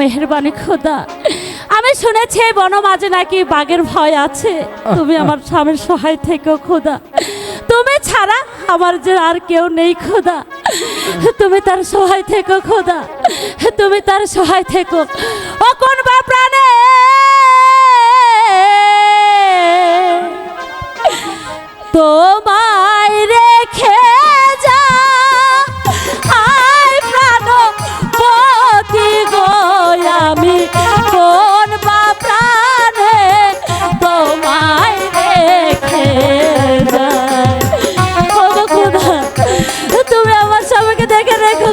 মেহরবানি, খোদা। আমি শুনেছি এই বন মাঝে নাকি বাঘের ভয় আছে। তুমি আমার স্বামীর সহায় থেকো, খোদা। তুমি ছাড়া আমার যে আর কেউ নেই, খোদা। তুমি তার সহায় থেকো, খোদা। তুমি তার সহায় থেকো। ও কোন বা প্রাণে? তোমায় দেখে রেখো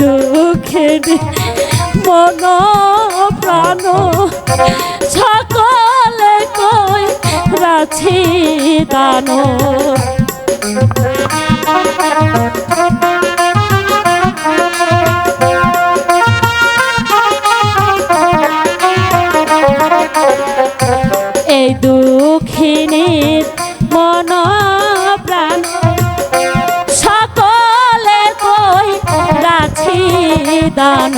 দুঃখে মন প্রাণ সকলে কই রাছি দান। এই দুঃখিনীর মন প্রাণ সকলে কই রাছি দান।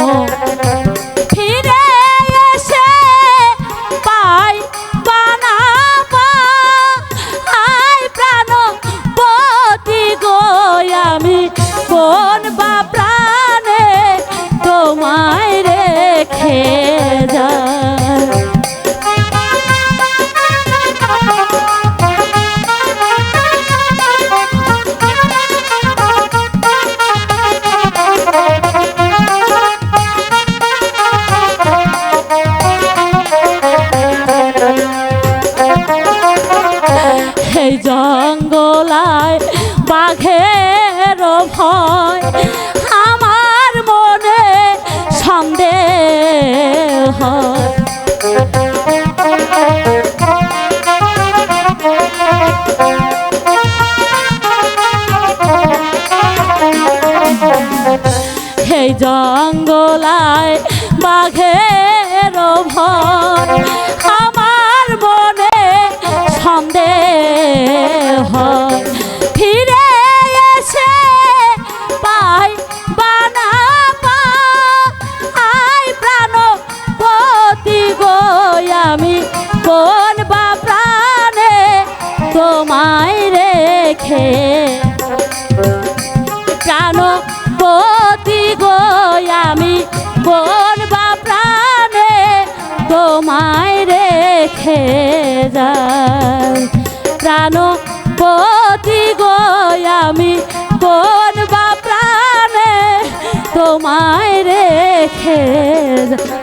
রেখে যায় এই জঙ্গলায় বাঘের এই জঙ্গলায় বাঘের ভয় আমার মনে সন্দেহ। ফিরে এসে পাই বানা পাই প্রাণ পতি গো, আমি কোন বা প্রাণে তোমায় রেখে যাই প্রাণ পতি গো আমি কোন বা প্রাণে তোমায় রেখে যাই।